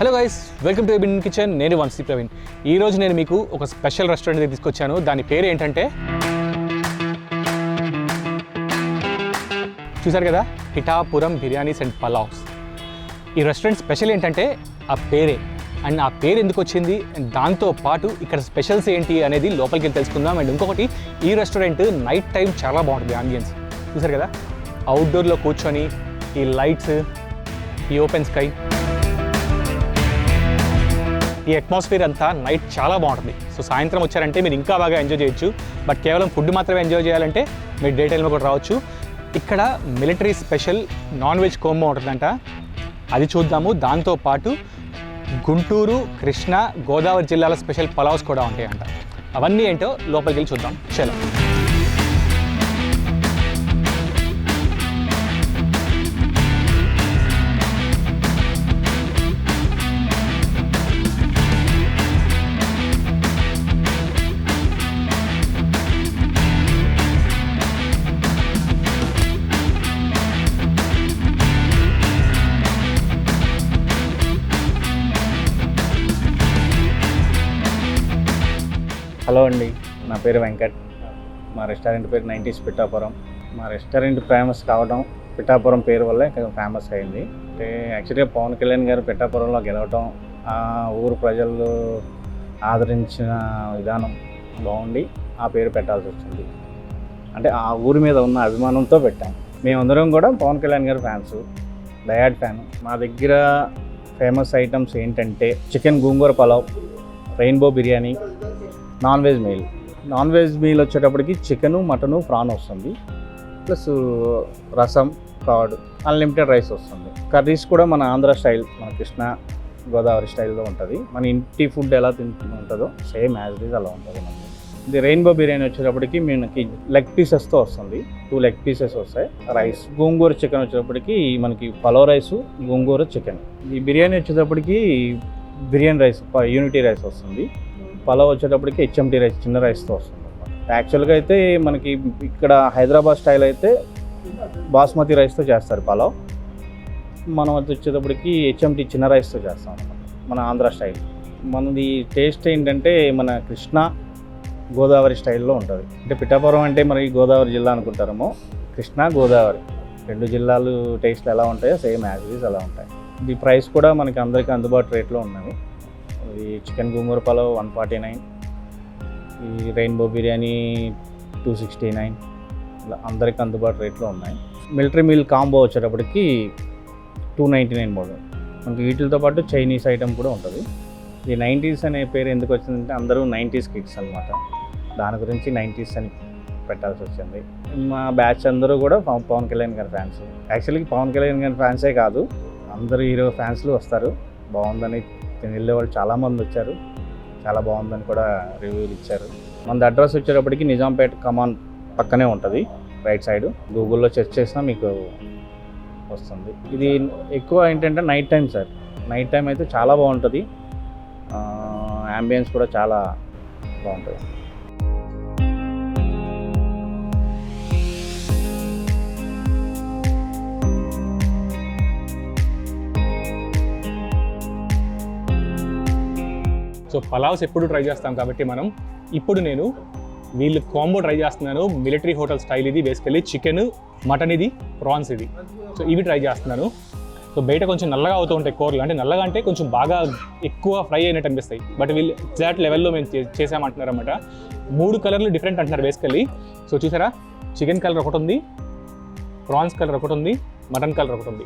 Hello guys welcome to bin kitchen నేను వంశీ ప్రవీణ్. ఈ రోజు నేను మీకు ఒక స్పెషల్ రెస్టారెంట్ తీసుకొచ్చాను. దాని పేరు ఏంటంటే చూసారు కదా? పిఠాపురం బిర్యానీస్ అండ్ పలావ్స్ ఈ రెస్టారెంట్ స్పెషల్ ఏంటంటే ఆ పేరే. అండ్ ఆ పేరు ఎందుకు వచ్చింది? అండ్ దాంతో పాటు ఇక్కడ స్పెషల్స్ ఏంటి అనేది లోపలికి వెళ్ళి తెలుసుకుందాం. అండ్ ఇంకొకటి ఈ రెస్టారెంట్ నైట్ టైం చాలా బాగుంటుంది ఆంబియన్స్ చూసారు కదా? అవుట్డోర్లో కూర్చొని ఈ లైట్స్ ఈ ఓపెన్ స్కై. ఈ అట్మాస్ఫియర్ అంతా నైట్ చాలా బాగుంటుంది. సో సాయంత్రం వచ్చారంటే మీరు ఇంకా బాగా ఎంజాయ్ చేయొచ్చు. బట్ కేవలం ఫుడ్ మాత్రమే ఎంజాయ్ చేయాలంటే మీరు డే టైంలో కూడా రావచ్చు. ఇక్కడ military special non veg combo ఉంటుందంట. అది చూద్దాము. దాంతో పాటు గుంటూరు కృష్ణా గోదావరి జిల్లాల స్పెషల్ పలావ్స్ కూడా ఉంటాయంట. అవన్నీ ఏంటో లోపలికి వెళ్ళి చూద్దాం. చలో. హలో అండి నా పేరు వెంకట్. మా రెస్టారెంట్ పేరు నైంటీస్ పిఠాపురం. మా రెస్టారెంట్ ఫేమస్ కావడం పిఠాపురం పేరు వల్లే ఫేమస్ అయింది. అంటే యాక్చువల్గా పవన్ కళ్యాణ్ గారు పిఠాపురంలో గెలవటం ఆ ఊరు ప్రజలు ఆదరించిన విధానం బాగుండి ఆ పేరు పెట్టాల్సి వచ్చింది. అంటే ఆ ఊరి మీద ఉన్న అభిమానంతో పెట్టాం. మేమందరం కూడా పవన్ కళ్యాణ్ గారి ఫ్యాన్స్ డయాడ్ ఫ్యాన్. మా దగ్గర ఫేమస్ ఐటమ్స్ ఏంటంటే chicken gongura pulao rainbow biryani non veg meal. Non veg meal వచ్చేటప్పటికి చికెను మటను ప్రాన్ వస్తుంది. Plus rasam Codd unlimited rice వస్తుంది. కర్రీస్ కూడా మన ఆంధ్ర స్టైల్ మన కృష్ణ గోదావరి స్టైల్లో ఉంటుంది. మన ఇంటి ఫుడ్ ఎలా తింటూ ఉంటుందో సేమ్ యాజ్ ఇట్ అలా ఉంటుంది మనకి. ఇది రెయిన్బో బిర్యానీ వచ్చేటప్పటికి మనకి లెగ్ పీసెస్తో వస్తుంది. టూ లెగ్ పీసెస్ వస్తాయి. రైస్ గోంగూర చికెన్ వచ్చేటప్పటికి మనకి పలో రైస్ గోంగూర చికెన్. ఈ బిర్యానీ వచ్చేటప్పటికి బిర్యానీ రైస్ యూనిటీ రైస్ వస్తుంది. పలావ్ వచ్చేటప్పటికి హెచ్ఎంటీ రైస్ చిన్న రైస్తో వస్తుంది యాక్చువల్గా అయితే మనకి ఇక్కడ హైదరాబాద్ స్టైల్ అయితే బాస్మతి రైస్తో చేస్తారు పలావ్. మనం అది వచ్చేటప్పటికి హెచ్ఎంటీ చిన్న రైస్తో చేస్తాం మన ఆంధ్ర స్టైల్ మనది టేస్ట్ ఏంటంటే మన కృష్ణ గోదావరి స్టైల్లో ఉంటుంది. అంటే పిఠాపురం అంటే మరి గోదావరి జిల్లా అనుకుంటారేమో? కృష్ణా గోదావరి. రెండు జిల్లాలు టేస్ట్లు ఎలా ఉంటాయో సేమ్ యాజ్ అలా ఉంటాయి. ఇది ప్రైస్ కూడా మనకి అందరికీ అందుబాటు రేట్లో ఉన్నాయి ఈ chicken gongura pulao one forty nine ఈ rainbow biryani two sixty nine ఇలా అందరికి అందుబాటు రేట్లో ఉన్నాయి. మిలిటరీ మీల్ కాంబో వచ్చేటప్పటికి టూ నైంటీ నైన్ మోడల్ మనకి వీటితో పాటు చైనీస్ ఐటమ్ కూడా ఉంటుంది. ఈ నైంటీస్ అనే పేరు ఎందుకు వచ్చిందంటే అందరూ నైంటీస్ కిడ్స్ అనమాట దాని గురించి నైంటీస్ అని పెట్టాల్సి వచ్చింది. మా బ్యాచ్ అందరూ కూడా పవన్ పవన్ కళ్యాణ్ గారి ఫ్యాన్స్. యాక్చువల్లీ పవన్ కళ్యాణ్ గారి ఫ్యాన్సే కాదు అందరూ హీరో ఫ్యాన్స్లు వస్తారు. బాగుందని వెళ్ళే వాళ్ళు చాలామంది వచ్చారు. చాలా బాగుందని కూడా రివ్యూలు ఇచ్చారు. మన అడ్రస్ వచ్చేటప్పటికి నిజాంపేట కమాన్ పక్కనే ఉంటుంది. Right side. గూగుల్లో సెర్చ్ చేసినా మీకు వస్తుంది. ఇది ఎక్కువ ఏంటంటే night time sir. Night time అయితే చాలా బాగుంటుంది. యాంబియన్స్ కూడా చాలా బాగుంటుంది. సో పలావ్స్ ఎప్పుడు ట్రై చేస్తాం కాబట్టి మనం ఇప్పుడు నేను వీళ్ళు కాంబో ట్రై చేస్తున్నాను. మిలిటరీ హోటల్ స్టైల్ ఇది. బేసికలీ చికెన్ మటన్ ఇది ప్రాన్స్ ఇది. సో ఇవి ట్రై చేస్తున్నాను. సో బయట కొంచెం నల్లగా అవుతూ ఉంటాయి కూరలు. అంటే నల్లగా అంటే కొంచెం బాగా ఎక్కువ ఫ్రై అయినట్టు అనిపిస్తాయి. బట్ వీళ్ళు ఎగ్జాక్ట్ లెవెల్లో మేము చే- చేసామంటున్నారు అనమాట మూడు కలర్లు డిఫరెంట్ అంటున్నారు బేసికలీ సో చూసారా? చికెన్ కలర్ ఒకటి ఉంది ప్రాన్స్ కలర్ ఒకటి ఉంది మటన్ కలర్ ఒకటి ఉంది.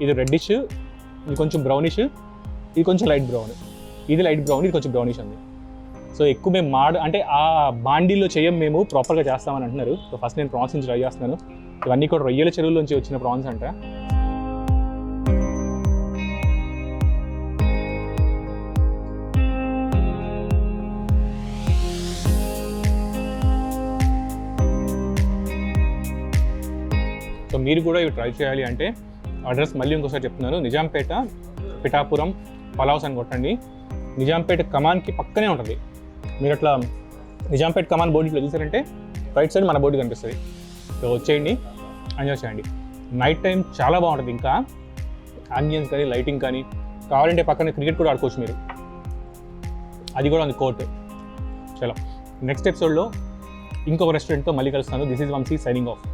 ఇది రెడ్డిష్ ఇది కొంచెం బ్రౌనిష్ ఇది కొంచెం లైట్ బ్రౌన్. ఇది లైట్ బ్రౌన్ ఇది కొంచెం బ్రౌనిష్ ఉంది. సో ఎక్కువ మేము మాడ అంటే ఆ బాండీలో చేయం మేము ప్రాపర్గా చేస్తామని అంటున్నారు. సో ఫస్ట్ నేను ప్రాన్స్ నుంచి ట్రై చేస్తున్నాను. ఇవన్నీ కూడా రొయ్యల చెరువులోంచి వచ్చిన ప్రాన్స్ అంట. సో మీరు కూడా ఇవి ట్రై చేయాలి అంటే అడ్రస్ మళ్ళీ ఇంకోసారి చెప్తున్నాను. నిజాంపేట పిఠాపురం పలావ్స్ అని కొట్టండి. నిజాంపేట కమాన్కి పక్కనే ఉంటుంది. మీరు అట్లా నిజాంపేట కమాన్ బోర్డు ఇట్లా చూసారంటే రైట్ సైడ్ మన బోర్డు కనిపిస్తుంది. సో వచ్చేయండి ఎంజాయ్ చేయండి. నైట్ టైం చాలా బాగుంటుంది ఇంకా. ఆంబియన్స్ కానీ లైటింగ్ కానీ కావాలంటే పక్కన క్రికెట్ కూడా ఆడుకోవచ్చు మీరు. అది కూడా ఉంది కోర్ట్. చలో నెక్స్ట్ ఎపిసోడ్లో ఇంకొక రెస్టారెంట్తో మళ్ళీ కలుస్తాను. This is Vamsi signing off